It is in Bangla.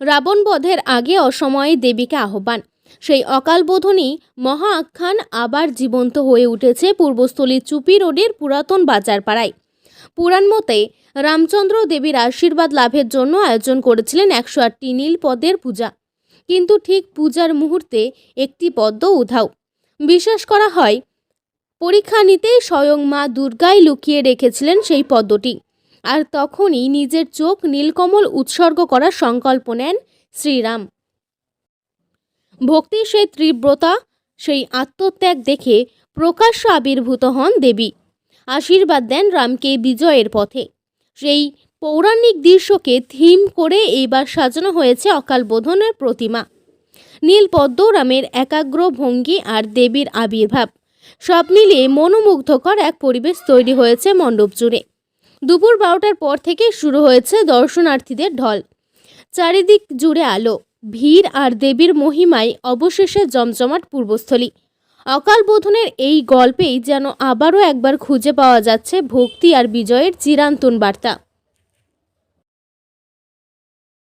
রাবণ বধের আগে অসময়ে দেবীকে আহ্বান। সেই অকাল বোধনই মহা আখ্যান আবার জীবন্ত হয়ে উঠেছে পূর্বস্থলী চুপি রোডের পুরাতন বাজার পাড়ায় পুরাণ মতে রামচন্দ্র দেবীর আশীর্বাদ লাভের জন্য আয়োজন করেছিলেন একশো আটটি নীল পদ্মের পূজা। কিন্তু ঠিক পূজার মুহূর্তে একটি পদ্ম উধাও। বিশ্বাস করা হয়, পরীক্ষা নিতে স্বয়ং মা দুর্গাই লুকিয়ে রেখেছিলেন সেই পদ্মটি। আর তখনই নিজের চোখ নীলকমল উৎসর্গ করার সংকল্প নেন শ্রীরাম। ভক্তির সেই তীব্রতা, সেই আত্মত্যাগ দেখে প্রকাশ্য আবির্ভূত হন দেবী। আশীর্বাদ দেন রামকে বিজয়ের পথে। সেই পৌরাণিক দৃশ্যকে থিম করে এইবার সাজানো হয়েছে অকাল বোধনের প্রতিমা। নীল পদ্ম রামের একাগ্র ভঙ্গি আর দেবীর আবির্ভাব, সব মিলিয়ে মনোমুগ্ধকর এক পরিবেশ তৈরি হয়েছে মণ্ডপ জুড়ে। দুপুর বারোটার পর থেকে শুরু হয়েছে দর্শনার্থীদের ঢল। চারিদিক জুড়ে আলো, ভিড় আর দেবীর মহিমায় অবশেষে জমজমাট পূর্বস্থলী। অকাল বোধনের এই গল্পেই যেন আবারও একবার খুঁজে পাওয়া যাচ্ছে ভক্তি আর বিজয়ের চিরান্তন বার্তা।